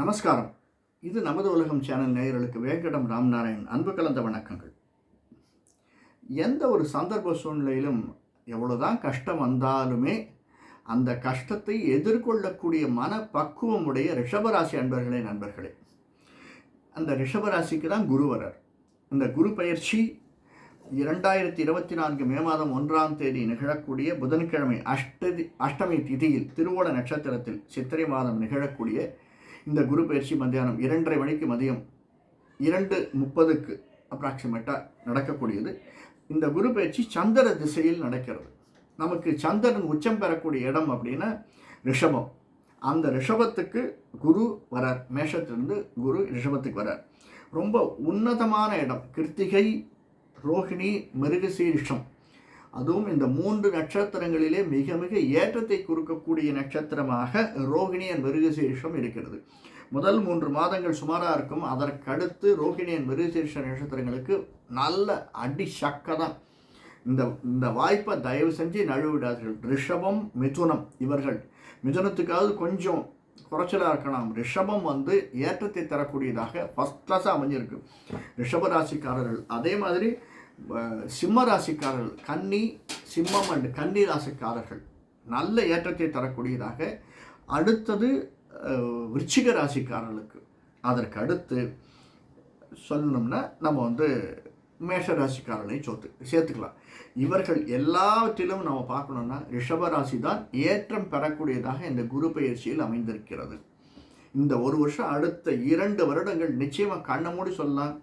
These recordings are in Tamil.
நமஸ்காரம். இது நமது உலகம் சேனல் நேயர்களுக்கு வேங்கடம் ராம்நாராயண் அன்பு கலந்த வணக்கங்கள். எந்த ஒரு சந்தர்ப்ப சூழ்நிலையிலும் எவ்வளோதான் கஷ்டம் வந்தாலுமே அந்த கஷ்டத்தை எதிர்கொள்ளக்கூடிய மனப்பக்குவமுடைய ரிஷபராசி அன்பர்களே நண்பர்களே. அந்த ரிஷபராசிக்கு தான் குருவரர் இந்த குரு பயிற்சி இரண்டாயிரத்தி இருபத்தி நான்கு மே மாதம் ஒன்றாம் தேதி நிகழக்கூடிய புதன்கிழமை அஷ்டதி அஷ்டமி திதியில் திருவோண நட்சத்திரத்தில் சித்திரை மாதம் நிகழக்கூடிய இந்த குரு பயிற்சி மத்தியானம் இரண்டரை மணிக்கு மதியம் இரண்டு முப்பதுக்கு அப்ராக்சிமேட்டாக நடக்கக்கூடியது. இந்த குரு பயிற்சி சந்திர திசையில் நடக்கிறது. நமக்கு சந்திரன் உச்சம் பெறக்கூடிய இடம் அப்படின்னா ரிஷபம். அந்த ரிஷபத்துக்கு குரு வரார். மேஷத்திலிருந்து குரு ரிஷபத்துக்கு வரார். ரொம்ப உன்னதமான இடம். கிருத்திகை ரோஹிணி மிருகசீரிஷம். அதுவும் இந்த மூன்று நட்சத்திரங்களிலே மிக மிக ஏற்றத்தை கொடுக்கக்கூடிய நட்சத்திரமாக ரோகிணியன் அண்ட் இருக்கிறது. முதல் மூன்று மாதங்கள் சுமாராக இருக்கும். அதற்கடுத்து ரோகிணியன் அண்ட் நட்சத்திரங்களுக்கு நல்ல அடி சக்க இந்த இந்த வாய்ப்பை தயவு செஞ்சு நழுவிடாதீர்கள். ரிஷபம் மிதுனம் இவர்கள். மிதுனத்துக்காவது கொஞ்சம் குறைச்சலாக இருக்கலாம். ரிஷபம் வந்து ஏற்றத்தை தரக்கூடியதாக ஃபஸ்ட் கிளாஸாக அமைஞ்சிருக்கு. ரிஷப ராசிக்காரர்கள். அதே மாதிரி சிம்ம ராசிக்காரர்கள் கன்னி சிம்மம் அண்டு கன்னி ராசிக்காரர்கள் நல்ல ஏற்றத்தை தரக்கூடியதாக அடுத்தது விருச்சிக ராசிக்காரர்களுக்கு. அதற்கு அடுத்து சொல்லணும்னா நம்ம வந்து மேஷ ராசிக்காரர்களையும் சொத்து சேர்த்துக்கலாம். இவர்கள் எல்லாவற்றிலும் நம்ம பார்க்கணும்னா ரிஷப ராசி தான் ஏற்றம் பெறக்கூடியதாக இந்த குரு பயிற்சியில் அமைந்திருக்கிறது. இந்த ஒரு வருஷம் அடுத்த இரண்டு வருடங்கள் நிச்சயமாக கண்ணை மூடி சொல்லலாம்.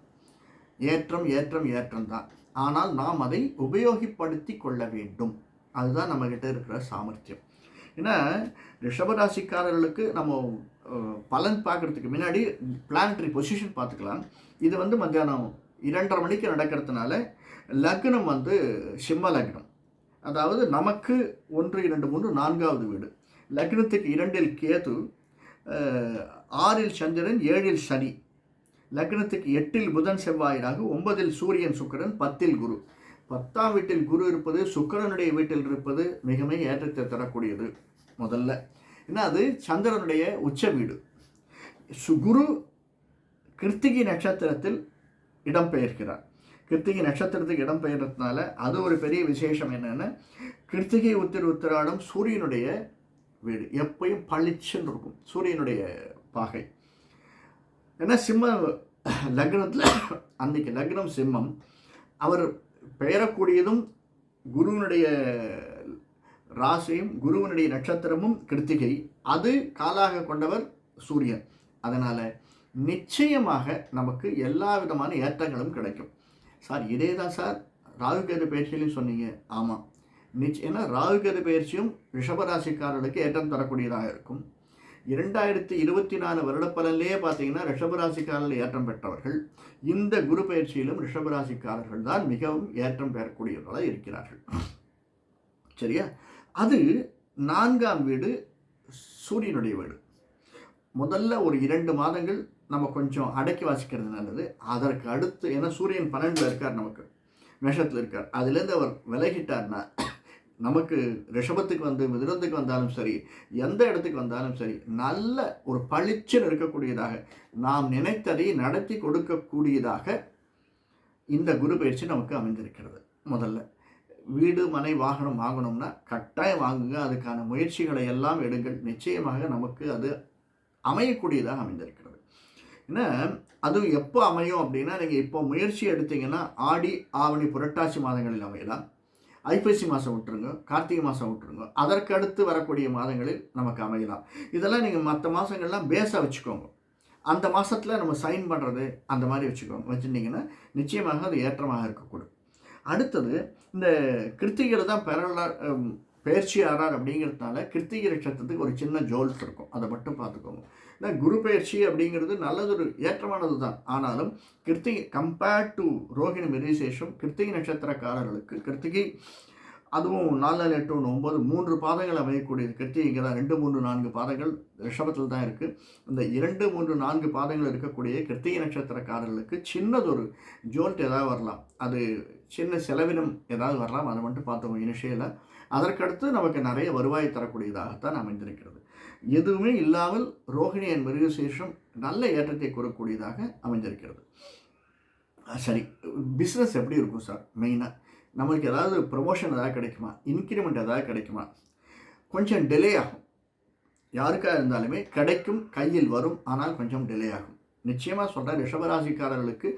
ஏற்றம் ஏற்றம் ஏற்றம் தான். ஆனால் நாம் அதை உபயோகப்படுத்தி கொள்ள வேண்டும். அதுதான் நம்மக்கிட்ட இருக்கிற சாமர்த்தியம். ஏன்னா ரிஷபராசிக்காரர்களுக்கு நம்ம பலன் பார்க்கறதுக்கு முன்னாடி பிளானட்ரி பொசிஷன் பார்த்துக்கலாம். இது வந்து மத்தியானம் இரண்டரை மணிக்கு நடக்கிறதுனால லக்னம் வந்து சிம்ம லக்னம். அதாவது நமக்கு ஒன்று இரண்டு மூன்று நான்காவது வீடு. லக்னத்துக்கு இரண்டில் கேது ஆறில் சந்திரன் ஏழில் சனி. லக்னத்துக்கு எட்டில் புதன் செவ்வாய் ராகு ஒன்பதில் சூரியன் சுக்கிரன் பத்தில் குரு. பத்தாம் வீட்டில் குரு இருப்பது சுக்கிரனுடைய வீட்டில் இருப்பது மிகவும் ஏற்றத்தை தரக்கூடியது முதல்ல. ஏன்னா அது சந்திரனுடைய உச்ச வீடு. சு- குரு கிருத்திகை நட்சத்திரத்தில் இடம்பெயர்க்கிறார் கிருத்திகை நட்சத்திரத்துக்கு இடம்பெயர்றதுனால அது ஒரு பெரிய விசேஷம் என்னென்னா கிருத்திகை உத்திர உத்திராடம் சூரியனுடைய வீடு. எப்பயும் பளிச்சுன்னு இருக்கும் சூரியனுடைய பாகை. ஏன்னா சிம்ம லக்னத்தில் அன்னைக்கு லக்னம் சிம்மம். அவர் பெயரக்கூடியதும் குருவினுடைய ராசியும் குருவினுடைய நட்சத்திரமும் கிருத்திகை. அது காலாக கொண்டவர் சூரியன். அதனால் நிச்சயமாக நமக்கு எல்லா விதமான ஏற்றங்களும் கிடைக்கும். சார் இதே தான் சார் ராகுகேது பயிற்சியிலையும் சொன்னீங்க. ஆமாம் நிச்ச ஏன்னா ராகுகேது பயிற்சியும் ரிஷபராசிக்காரர்களுக்கு ஏற்றம் தரக்கூடியதாக இருக்கும். இரண்டாயிரத்தி இருபத்தி நாலு வருடப்பலன்லேயே பார்த்தீங்கன்னா ரிஷபராசிக்காரர்கள் ஏற்றம் பெற்றவர்கள். இந்த குரு பயிற்சியிலும் ரிஷபராசிக்காரர்கள் தான் மிகவும் ஏற்றம் பெறக்கூடியவர்களாக இருக்கிறார்கள். சரியா? அது நான்காம் வீடு சூரியனுடைய வீடு. முதல்ல ஒரு இரண்டு மாதங்கள் நம்ம கொஞ்சம் அடக்கி வாசிக்கிறது நல்லது. அதற்கு அடுத்து ஏன்னா சூரியன் பன்னெண்டில் இருக்கார் நமக்கு. மேஷத்தில் இருக்கார். அதுலேருந்து அவர் விலகிட்டார்னா நமக்கு ரிஷபத்துக்கு வந்து மிதுனத்துக்கு வந்தாலும் சரி எந்த இடத்துக்கு வந்தாலும் சரி நல்ல ஒரு பளிச்சுன்னு இருக்கக்கூடியதாக நாம் நினைத்ததை நடத்தி கொடுக்கக்கூடியதாக இந்த குரு பயிற்சி நமக்கு அமைந்திருக்கிறது. முதல்ல வீடு மனை வாகனம் வாங்கணும்னா கட்டாயம் வாங்குங்க. அதுக்கான முயற்சிகளை எல்லாம் எடுங்கள். நிச்சயமாக நமக்கு அது அமையக்கூடியதாக அமைந்திருக்கிறது. ஏன்னா அதுவும் எப்போ அமையும் அப்படின்னா நீங்கள் இப்போ முயற்சி எடுத்தீங்கன்னா ஆடி ஆவணி புரட்டாசி மாதங்களில் அமையலாம். ஐப்பசி மாதம் விட்டுருங்க கார்த்திகை மாதம் விட்டுருங்க. அதற்கு அடுத்து வரக்கூடிய மாதங்களில் நமக்கு அமையலாம். இதெல்லாம் நீங்கள் மற்ற மாதங்கள்லாம் பேஸாக வச்சுக்கோங்க. அந்த மாதத்தில் நம்ம சைன் பண்ணுறது அந்த மாதிரி வச்சுக்கோங்க. வச்சுருந்தீங்கன்னா நிச்சயமாக அது ஏற்றமாக இருக்கக்கூடும். அடுத்தது இந்த கிருத்திகளை தான் பெறலார் பயிற்சியாரார் அப்படிங்கிறதுனால கிருத்திகை நட்சத்திரத்துக்கு ஒரு சின்ன ஜோல்ஸ் இருக்கும். அதை மட்டும் பார்த்துக்கோங்க. ஏன்னா குரு பயிற்சி அப்படிங்கிறது நல்லதொரு ஏற்றமானது தான் ஆனாலும் கிருத்திகை கம்பேர்ட் டு ரோஹிணி மெரிசேஷம் கிருத்திகை நட்சத்திரக்காரர்களுக்கு கிருத்திகை அதுவும் நாலு நாலு எட்டு ஒன்று ஒம்பது மூன்று பாதங்கள் அமையக்கூடியது. கிருத்திகைக்கு தான் ரெண்டு மூன்று நான்கு பாதங்கள் ரிஷபத்தில் தான் இருக்குது இந்த இரண்டு மூன்று நான்கு பாதங்கள் இருக்கக்கூடிய கிருத்திகை நட்சத்திரக்காரர்களுக்கு சின்னதொரு ஜோல்ட் ஏதாவது வரலாம். அது சின்ன செலவினம் ஏதாவது வரலாம் அதை மட்டும் பார்த்தோம் இனிஷியலாக அதற்கடுத்து நமக்கு நிறைய வருவாய் தரக்கூடியதாகத்தான் அமைந்திருக்கிறது. எதுவுமே இல்லாமல் ரோஹிணி என் மிருகசேஷம் நல்ல ஏற்றத்தை கூறக்கூடியதாக அமைந்திருக்கிறது. சரி. பிஸ்னஸ் எப்படி இருக்கும் சார் மெயினாக நம்மளுக்கு ஏதாவது ப்ரொமோஷன் ஏதாவது கிடைக்குமா? இன்க்ரிமெண்ட் ஏதாவது கிடைக்குமா? கொஞ்சம் டிலே ஆகும். யாருக்காக இருந்தாலுமே கிடைக்கும் கையில் வரும் ஆனால் கொஞ்சம் டிலே ஆகும். நிச்சயமாக சொல்கிறேன் ரிஷபராசிக்காரர்களுக்கு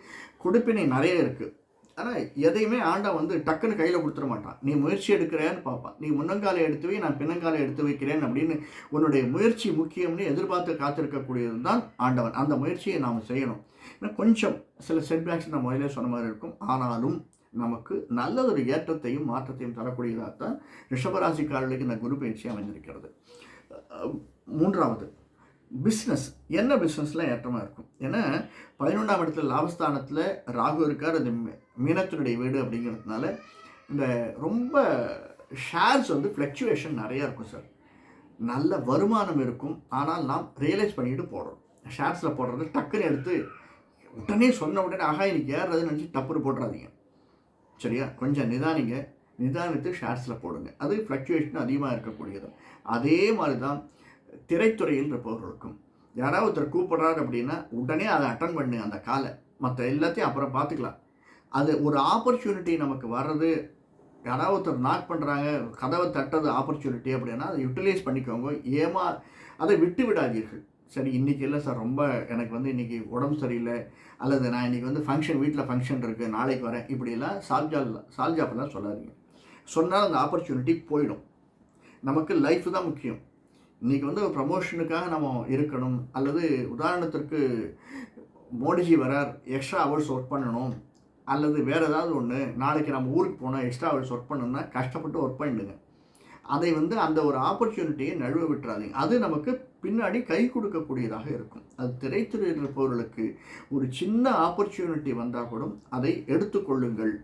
கொடுப்பினை நிறைய இருக்குது ஆனால் எதையுமே ஆண்டவன் வந்து டக்குன்னு கையில் கொடுத்துட மாட்டான். நீ முயற்சி எடுக்கிறேன்னு பார்ப்பான். நீ முன்னங்காலை எடுத்து வை நான் பின்னங்காலை எடுத்து வைக்கிறேன் அப்படின்னு உன்னுடைய முயற்சி முக்கியம்னு எதிர்பார்த்து காத்திருக்கக்கூடியது தான் ஆண்டவன். அந்த முயற்சியை நாம் செய்யணும். ஏன்னா கொஞ்சம் சில செட்பேக்ஸ் நான் முதலே சொன்ன மாதிரி இருக்கும். ஆனாலும் நமக்கு நல்லதொரு ஏற்றத்தையும் மாற்றத்தையும் தரக்கூடியதாகத்தான் ரிஷபராசிக்காரர்களுக்கு இந்த குரு பயிற்சி அமைந்திருக்கிறது. மூன்றாவது பிஸ்னஸ் என்ன பிஸ்னஸ்லாம் ஏற்றமாக இருக்கும்? ஏன்னா பதினொன்றாம் இடத்துல லாபஸ்தானத்தில் ராகு இருக்கார். அது மீனத்தினுடைய வீடு அப்படிங்கிறதுனால இந்த ரொம்ப ஷேர்ஸ் வந்து ஃப்ளக்சுவேஷன் நிறையா இருக்கும் சார் நல்ல வருமானம் இருக்கும். ஆனால் நாம் ரியலைஸ் பண்ணிட்டு போடுறோம் ஷேர்ஸில் போடுறது டக்குன்னு எடுத்து உடனே சொன்ன உடனே ஆகா இன்னைக்கு ஏறுறதுன்னு நினச்சி டப்புன்னு போட்டுறாதீங்க. சரியா? கொஞ்சம் நிதானிங்க. நிதானித்து ஷேர்ஸில் போடுங்க. அது ஃப்ளக்சுவேஷன் அதிகமாக இருக்கக்கூடியது. அதே மாதிரி தான் திரைத்துறையில் இருப்பவர்களுக்கும் யாராவது ஒருத்தர் கூப்பிடுறாரு அப்படின்னா உடனே அதை அட்டன் பண்ணு அந்த காலை மற்ற எல்லாத்தையும் அப்புறம் பார்த்துக்கலாம். அது ஒரு ஆப்பர்ச்சுனிட்டி நமக்கு வர்றது யாராவது ஒருத்தர் நாக் பண்ணுறாங்க கதவை தட்டது ஆப்பர்ச்சுனிட்டி அப்படின்னா அதை யூட்டிலைஸ் பண்ணிக்கோங்க. ஏமா அதை விட்டு விடாதீர்கள். சரி இன்றைக்கி இல்லை சார் ரொம்ப எனக்கு வந்து இன்றைக்கி உடம்பு சரியில்லை அல்லது நான் இன்றைக்கி வந்து ஃபங்க்ஷன் வீட்டில் ஃபங்க்ஷன் இருக்குது நாளைக்கு வரேன். இப்படிலாம் சால்ஜால் சால்ஜாப்பெல்லாம் சொல்லாதீங்க. சொன்னால் அந்த ஆப்பர்ச்சுனிட்டி போயிடும். நமக்கு லைஃப் தான் முக்கியம். இன்றைக்கி வந்து ப்ரமோஷனுக்காக நம்ம இருக்கணும். அல்லது உதாரணத்திற்கு மோடிஜி வரார் எக்ஸ்ட்ரா ஹவர்ஸ் ஒர்க் பண்ணணும். அல்லது வேறு ஏதாவது ஒன்று நாளைக்கு நம்ம ஊருக்கு போனால் எக்ஸ்ட்ரா ஹவர்ஸ் ஒர்க் பண்ணணும்னா கஷ்டப்பட்டு ஒர்க் பண்ணிடுங்க. அதை வந்து அந்த ஒரு ஆப்பர்ச்சுனிட்டியை நழுவ விட்டுறாதீங்க. அது நமக்கு பின்னாடி கை கொடுக்கக்கூடியதாக இருக்கும். அது திரைத்துறையில் இருப்பவர்களுக்கு ஒரு சின்ன ஆப்பர்ச்சுனிட்டி வந்தால் கூட அதை எடுத்துக்கொள்ளுங்கள்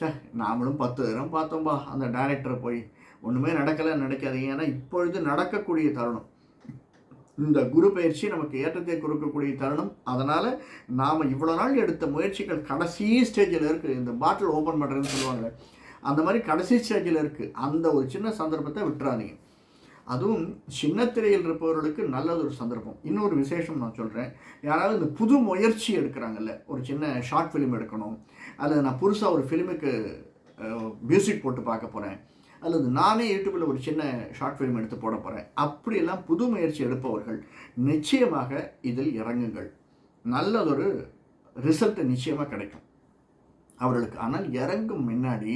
சே நாமளும் பத்து தரம் பார்த்தோம்பா. அந்த டைரக்டரை போய் ஒன்றுமே நடக்கலை நடக்காதீங்க. ஏன்னா இப்பொழுது நடக்கக்கூடிய தருணம். இந்த குரு பயிற்சி நமக்கு ஏற்றத்தை கொடுக்கக்கூடிய தருணம். அதனால் நாம் இவ்வளோ நாள் எடுத்த முயற்சிகள் கடைசி ஸ்டேஜில் இருக்குது இந்த பாட்டில் ஓப்பன் பண்ணுறதுன்னு சொல்லுவாங்க அந்த மாதிரி கடைசி ஸ்டேஜில் இருக்குது அந்த ஒரு சின்ன சந்தர்ப்பத்தை விட்டுறாதீங்க. அதுவும் சின்ன திரையில் இருப்பவர்களுக்கு நல்லது ஒரு சந்தர்ப்பம். இன்னொரு விசேஷம் நான் சொல்கிறேன் யாராவது இந்த புது முயற்சி எடுக்கிறாங்கல்ல. ஒரு சின்ன ஷார்ட் ஃபிலிம் எடுக்கணும். அல்லது நான் புதுசாக ஒரு ஃபிலிமுக்கு மியூசிக் போட்டு பார்க்க போகிறேன் அல்லது நானே யூடியூப்பில் ஒரு சின்ன ஷார்ட் ஃபிலிம் எடுத்து போட போகிறேன் அப்படியெல்லாம் புது முயற்சி எடுப்பவர்கள் நிச்சயமாக இதில் இறங்குங்கள். நல்லதொரு ரிசல்ட்டு நிச்சயமாக கிடைக்கும். அவர்களுக்கு ஆனால் இறங்கும் முன்னாடி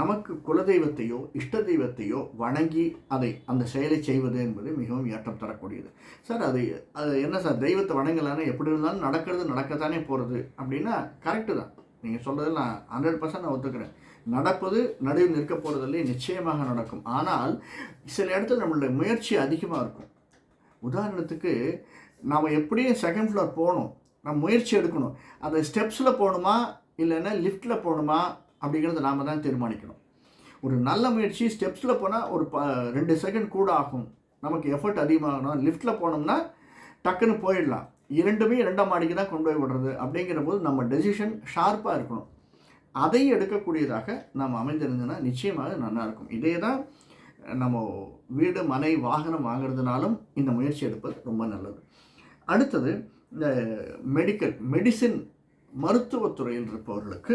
நமக்கு குலதெய்வத்தையோ இஷ்ட தெய்வத்தையோ வணங்கி அதை அந்த செயலை செய்வது என்பது மிகவும் ஏற்றம் தரக்கூடியது. சார் அது அது என்ன சார் தெய்வத்தை வணங்கலான்னு எப்படி இருந்தாலும் நடக்கிறது நடக்கத்தானே போகிறது அப்படின்னா கரெக்டு தான். நீங்கள் சொல்கிறது நான் ஹண்ட்ரட் பர்சன்ட் நான் ஒத்துக்கிறேன். நடப்பது நடுவில் நிற்க போகிறதில்லை நிச்சயமாக நடக்கும். ஆனால் சில இடத்துல நம்மளுடைய முயற்சி அதிகமாக இருக்கும். உதாரணத்துக்கு நாம் எப்படியும் செகண்ட் ஃப்ளோர் போகணும். நம்ம முயற்சி எடுக்கணும். அந்த ஸ்டெப்ஸில் போகணுமா இல்லைன்னா லிஃப்ட்டில் போகணுமா அப்படிங்கிறத நாம் தான் தீர்மானிக்கணும். ஒரு நல்ல முயற்சி ஸ்டெப்ஸில் போனால் ஒரு ப ரெண்டு செகண்ட் கூட ஆகும். நமக்கு எஃபர்ட் அதிகமாகணும் லிஃப்ட்டில் போனோம்னா டக்குன்னு போயிடலாம். இரண்டுமே இரண்டாம் மாடிக்கு தான் கொண்டு போய் விடுறது. அப்படிங்கிற போது நம்ம டெசிஷன் ஷார்ப்பாக இருக்கணும். அதை எடுக்கக்கூடியதாக நாம் அமைந்திருந்தோன்னா நிச்சயமாக நல்லா இருக்கும். இதே தான் நம்ம வீடு மனை வாகனம் வாங்குறதுனாலும் இந்த முயற்சி எடுப்பது ரொம்ப நல்லது. அடுத்தது இந்த மெடிக்கல் மெடிசின் மருத்துவத்துறையில் இருப்பவர்களுக்கு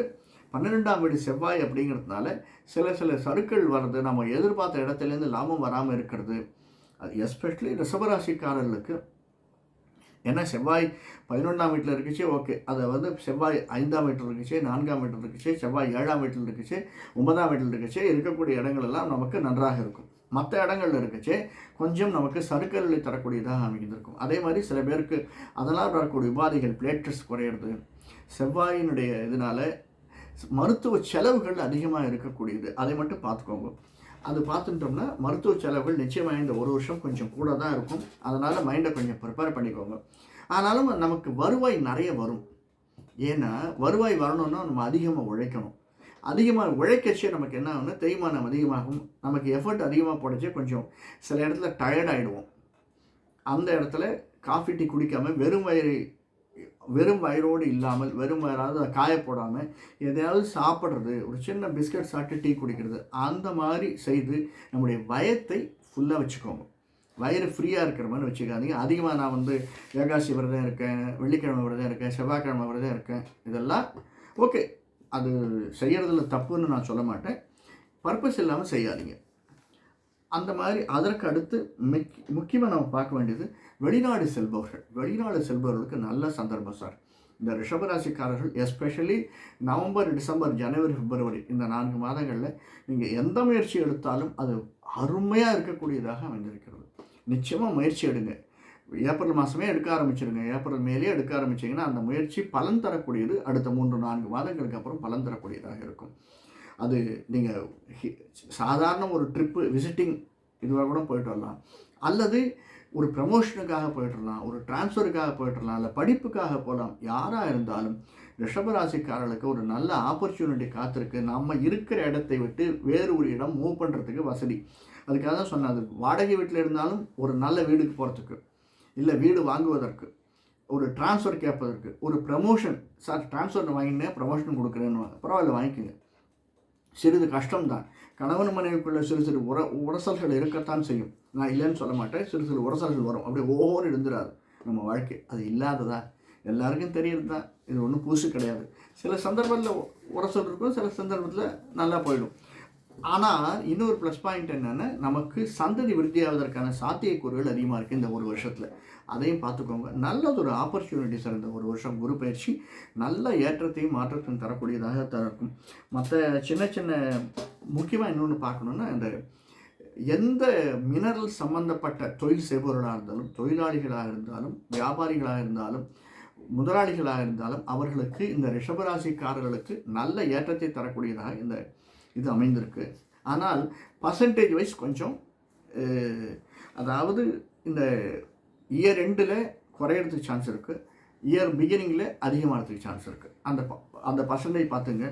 பன்னிரெண்டாம் வீடு செவ்வாய் அப்படிங்கிறதுனால சில சில சருக்கள் வர்றது நம்ம எதிர்பார்த்த இடத்துலேருந்து லாபம் வராமல் இருக்கிறது அது எஸ்பெஷலி ரிஷபராசிக்காரர்களுக்கு ஏன்னா செவ்வாய் பதினொன்றாம் வீட்டில் இருக்குச்சு ஓகே. அதை வந்து செவ்வாய் ஐந்தாம் வீட்டில் இருக்குச்சு நான்காம் வீட்டில் இருக்குச்சு செவ்வாய் ஏழாம் வீட்டில் இருக்குச்சு ஒன்பதாம் வீட்டில் இருக்குச்சு இருக்கக்கூடிய இடங்கள் எல்லாம் நமக்கு நன்றாக இருக்கும். மற்ற இடங்கள்ல இருக்குச்சு கொஞ்சம் நமக்கு சருக்கல்களை தரக்கூடியதாக அமைந்திருக்கும். அதே மாதிரி சில பேருக்கு அதனால் வரக்கூடிய உபாதைகள் பிளேட்டஸ் குறையிறது செவ்வாயினுடைய இதனால் மருத்துவ செலவுகள் அதிகமாக இருக்கக்கூடியது. அதை மட்டும் பார்த்துக்கோங்க. அது பார்த்துட்டோம்னா மருத்துவ செலவுகள் நிச்சயமாக இந்த ஒரு வருஷம் கொஞ்சம் கூட தான் இருக்கும். அதனால் மைண்டை கொஞ்சம் ப்ரிப்பேர் பண்ணிக்கோங்க. ஆனாலும் நமக்கு வருவாய் நிறைய வரும். ஏன்னா வருவாய் வரணும்னா நம்ம அதிகமாக உழைக்கணும். அதிகமாக உழைக்கச்சே நமக்கு என்ன ஆகும்னா தேய்மானம் அதிகமாகும். நமக்கு எஃபர்ட் அதிகமாக போடச்சே கொஞ்சம் சில இடத்துல டயர்ட் ஆகிடுவோம் அந்த இடத்துல காஃபி டீ குடிக்காமல் வெறும் வயிறு வெறும் வயிறோடு இல்லாமல் வெறும் வயிறாவது காய போடாமல் எதையாவது சாப்பிட்றது ஒரு சின்ன பிஸ்கட் சாப்பிட்டு டீ குடிக்கிறது அந்த மாதிரி செய்து நம்முடைய பயத்தை ஃபுல்லாக வச்சுக்கோங்க. வயிறு ஃப்ரீயாக இருக்கிற மாதிரி வச்சுக்காதீங்க. அதிகமாக நான் வந்து ஏகாசி விரதம் இருக்கேன் வெள்ளிக்கிழமை விரதம் இருக்கேன் செவ்வாய்க்கிழமை விரதம் இருக்கேன் இதெல்லாம் ஓகே அது செய்கிறதுல தப்புன்னு நான் சொல்ல மாட்டேன். பர்பஸ் இல்லாமல் செய்யாதீங்க. அந்த மாதிரி அதற்கு அடுத்து மிக் முக்கியமாக நம்ம பார்க்க வேண்டியது வெளிநாடு செல்பவர்கள். வெளிநாடு செல்பவர்களுக்கு நல்ல சந்தர்ப்பம் சார். இந்த ரிஷபராசிக்காரர்கள் especially November December January February இந்த நான்கு மாதங்களில் நீங்கள் எந்த முயற்சி எடுத்தாலும் அது அருமையாக இருக்கக்கூடியதாக அமைந்திருக்கிறது. நிச்சயமாக முயற்சி எடுங்க. ஏப்ரல் மாதமே எடுக்க ஆரம்பிச்சிருங்க. ஏப்ரல் மேலே எடுக்க ஆரம்பிச்சிங்கன்னா அந்த முயற்சி பலன் தரக்கூடியது அடுத்த மூன்று நான்கு மாதங்களுக்கு அப்புறம் பலன் தரக்கூடியதாக இருக்கும். அது நீங்கள் சாதாரண ஒரு ட்ரிப்பு விசிட்டிங் இதுவாக கூட போயிட்டு வரலாம். அல்லது ஒரு ப்ரமோஷனுக்காக போயிட்டுருலாம் ஒரு டிரான்ஸ்ஃபருக்காக போயிட்டுருலாம் இல்லை படிப்புக்காக போகலாம் யாராக இருந்தாலும் ரிஷபராசிக்காரர்களுக்கு ஒரு நல்ல ஆப்பர்ச்சுனிட்டி காத்திருக்கு. நம்ம இருக்கிற இடத்தை விட்டு வேறு ஒரு இடம் மூவ் பண்ணுறதுக்கு வசதி. அதுக்காக தான் சொன்னது வாடகை வீட்டில் இருந்தாலும் ஒரு நல்ல வீடுக்கு போகிறதுக்கு இல்லை வீடு வாங்குவதற்கு ஒரு டிரான்ஸ்ஃபர் கேட்பதற்கு ஒரு ப்ரமோஷன் சார் டிரான்ஸ்ஃபர் வாங்கினேன் ப்ரமோஷன் கொடுக்குறேன்னு பரவாயில்ல வாங்கிக்கோங்க. சிறிது கஷ்டம்தான். கணவன் மனைவிக்குள்ள சிறு சிறு உர உரசல்கள் இருக்கத்தான் செய்யும். நான் இல்லைன்னு சொல்ல மாட்டேன். சிறு சிறு உரசல்கள் வரும். அப்படியே ஒவ்வொரு இருந்துடாது நம்ம வாழ்க்கை அது இல்லாததா? எல்லாருக்கும் தெரியுது தான் இது ஒன்றும் புதுசு கிடையாது. சில சந்தர்ப்பத்தில் உரசல் இருக்கும். சில சந்தர்ப்பத்தில் நல்லா போயிடும். ஆனால் இன்னொரு ப்ளஸ் பாயிண்ட் என்னென்னா நமக்கு சந்ததி விருத்தியாவதற்கான சாத்தியக்கூறுகள் அதிகமாக இருக்குது இந்த ஒரு வருஷத்தில். அதையும் பார்த்துக்கோங்க. நல்லதொரு ஆப்பர்ச்சுனிட்டி சார் இந்த ஒரு வருஷம் குரு பயிற்சி. நல்ல ஏற்றத்தையும் மாற்றத்தையும் தரக்கூடியதாக தரக்கும். மற்ற சின்ன சின்ன முக்கியமாக இன்னொன்று பார்க்கணுன்னா இந்த எந்த மினரல் சம்பந்தப்பட்ட தொழில் செய்பவர்களாக இருந்தாலும் தொழிலாளிகளாக இருந்தாலும் வியாபாரிகளாக இருந்தாலும் முதலாளிகளாக இருந்தாலும் அவர்களுக்கு இந்த ரிஷபராசிக்காரர்களுக்கு நல்ல ஏற்றத்தை தரக்கூடியதாக இந்த இது அமைந்திருக்கு. ஆனால் பர்சன்டேஜ் வைஸ் கொஞ்சம் அதாவது இந்த இயர் ரெண்டில் குறையிறதுக்கு சான்ஸ் இருக்குது இயர் பிகினிங்கில் அதிகமானதுக்கு சான்ஸ் இருக்குது அந்த அந்த பர்சன்டேஜ் பார்த்துங்க.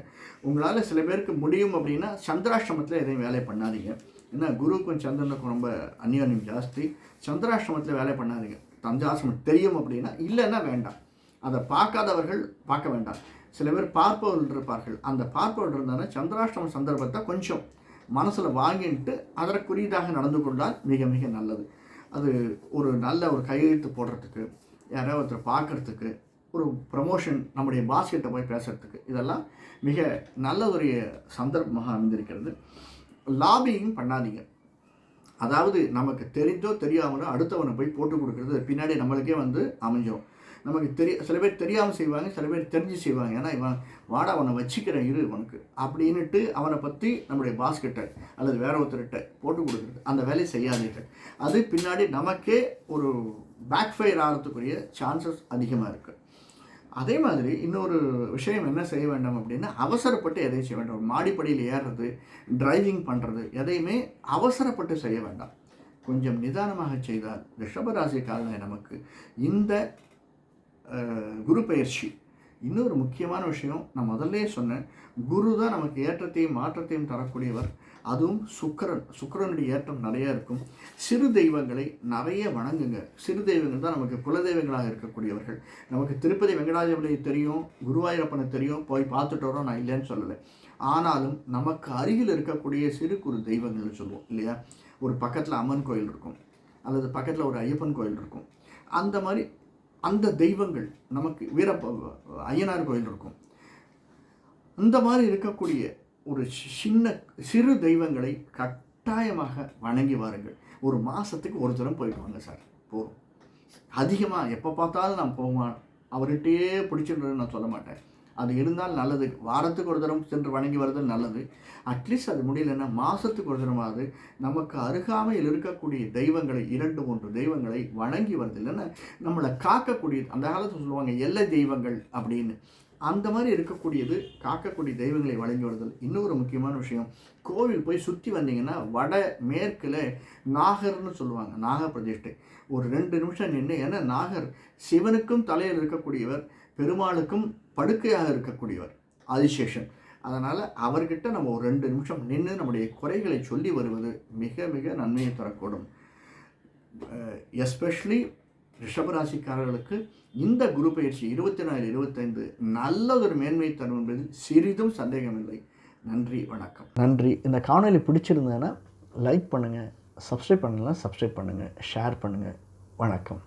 உங்களால் சில பேருக்கு முடியும் அப்படின்னா சந்திராஷ்டிரமத்தில் எதையும் வேலை பண்ணாதீங்க. ஏன்னா குருவுக்கும் சந்திரனுக்கும் ரொம்ப அந்யோன்யம் ஜாஸ்தி. சந்திராஷ்டிரமத்தில் வேலை பண்ணாதீங்க. தஞ்சாசிரமம் தெரியும் அப்படின்னா இல்லைன்னா வேண்டாம். அதை பார்க்காதவர்கள் பார்க்க வேண்டாம். சில பேர் பார்ப்பவர்கள் இருப்பார்கள். அந்த பார்ப்பவர்கள் இருந்தாலும் சந்திராஷ்டம சந்தர்ப்பத்தை கொஞ்சம் மனசில் வாங்கிட்டு அதற்குரியதாக நடந்து கொண்டால் மிக மிக நல்லது. அது ஒரு நல்ல ஒரு கையெழுத்து போடுறதுக்கு யாராவது ஒருத்தர் பார்க்குறதுக்கு ஒரு ப்ரமோஷன் நம்முடைய பாஸ்கிட்ட போய் பேசுகிறதுக்கு இதெல்லாம் மிக நல்ல ஒரு சந்தர்ப்பமாக அமைந்திருக்கிறது. லாபியும் பண்ணாதீங்க. அதாவது நமக்கு தெரிந்தோ தெரியாமலோ அடுத்தவனை போய் போட்டு கொடுக்குறது. பின்னாடி நம்மளுக்கே வந்து அமைஞ்சிடும் நமக்கு தெரிய சில பேர் தெரியாமல் செய்வாங்க சில பேர் தெரிஞ்சு செய்வாங்க. ஏன்னா இவன் வாடா அவனை வச்சுக்கிறேன் இரு உனக்கு. அப்படின்ட்டு அவனை பற்றி நம்முடைய பாஸ்கிட்ட அல்லது வேற ஒருத்தர்கிட்ட போட்டு கொடுக்குறது. அந்த வேலையை செய்யாதீர்கள். அது பின்னாடி நமக்கே ஒரு பேக் ஃபயர் ஆகிறதுக்குரிய சான்சஸ் அதிகமாக இருக்குது அதே மாதிரி இன்னொரு விஷயம் என்ன செய்ய வேண்டாம் அப்படின்னா அவசரப்பட்டு எதையும் செய்ய வேண்டாம். மாடிப்படியில் ஏறுறது டிரைவிங் பண்ணுறது எதையுமே அவசரப்பட்டு செய்ய வேண்டாம். கொஞ்சம் நிதானமாக செய்தால் ரிஷபராசிக்காரனை நமக்கு இந்த குரு பயிற்சி. இன்னொரு முக்கியமான விஷயம் நான் முதல்ல சொன்னேன் குரு தான் நமக்கு ஏற்றத்தையும் மாற்றத்தையும் தரக்கூடியவர். அதுவும் சுக்கரன். சுக்கரனுடைய ஏற்றம் நிறையா இருக்கும். சிறு தெய்வங்களை நிறைய வணங்குங்க. சிறு தெய்வங்கள் தான் நமக்கு குலதெய்வங்களாக இருக்கக்கூடியவர்கள். நமக்கு திருப்பதி வெங்கடாஜபதி தெரியும் குருவாயூரப்பனை தெரியும் போய் பார்த்துட்டு வரோம் நான் இல்லைன்னு சொல்லலை. ஆனாலும் நமக்கு அருகில் இருக்கக்கூடிய சிறு குறு தெய்வங்கள்னு சொல்லுவோம் இல்லையா? ஒரு பக்கத்தில் அம்மன் கோயில் இருக்கும் அல்லது பக்கத்தில் ஒரு ஐயப்பன் கோயில் இருக்கும். அந்த மாதிரி அந்த தெய்வங்கள் நமக்கு வீர ஐயனார் கோயில் இருக்கும். அந்த மாதிரி இருக்கக்கூடிய ஒரு சின்ன சிறு தெய்வங்களை கட்டாயமாக வணங்கி வாருங்கள். ஒரு மாதத்துக்கு ஒரு தரம் போயிட்டு வாங்க சார். போகும் அதிகமாக எப்போ பார்த்தாலும் நான் போவான். அவர்கிட்டயே பிடிச்சிருந்ததுன்னு நான் சொல்ல மாட்டேன். அது இருந்தால் நல்லது. வாரத்துக்கு ஒரு தரம் சென்று வணங்கி வருது நல்லது. அட்லீஸ்ட் அது முடியலன்னா மாதத்துக்கு ஒரு தரமாவது நமக்கு அருகாமையில் இருக்கக்கூடிய தெய்வங்களை இரண்டு மூன்று தெய்வங்களை வணங்கி வருது இல்லைன்னா நம்மளை காக்கக்கூடியது அந்த காலத்தில் சொல்லுவாங்க எல்லை தெய்வங்கள் அப்படின்னு. அந்த மாதிரி இருக்கக்கூடியது காக்கக்கூடிய தெய்வங்களை வழங்கி வருதல். இன்னொரு முக்கியமான விஷயம் கோவில் போய் சுற்றி வந்தீங்கன்னா வட மேற்கில் நாகர்னு சொல்லுவாங்க நாக பிரதிஷ்டை ஒரு ரெண்டு நிமிஷம் நின்று ஏன்னா நாகர் சிவனுக்கும் தலையில் இருக்கக்கூடியவர் பெருமாளுக்கும் படுக்கையாக இருக்கக்கூடியவர் ஆதிசேஷன். அதனால் அவர்கிட்ட நம்ம ஒரு ரெண்டு நிமிஷம் நின்று நம்முடைய குறைகளை சொல்லி வருவது மிக மிக நன்மையை தரக்கூடும். எஸ்பெஷலி ரிஷபராசிக்காரர்களுக்கு இந்த குரு பயிற்சி இருபத்தி நாலு இருபத்தைந்து நல்ல ஒரு மேன்மை தரும் என்பதில் சிறிதும் சந்தேகமில்லை. நன்றி வணக்கம். நன்றி. இந்த காணொலி பிடிச்சிருந்தேன்னா லைக் பண்ணுங்கள் சப்ஸ்கிரைப் பண்ணலாம் சப்ஸ்கிரைப் பண்ணுங்கள் ஷேர் பண்ணுங்கள் வணக்கம்.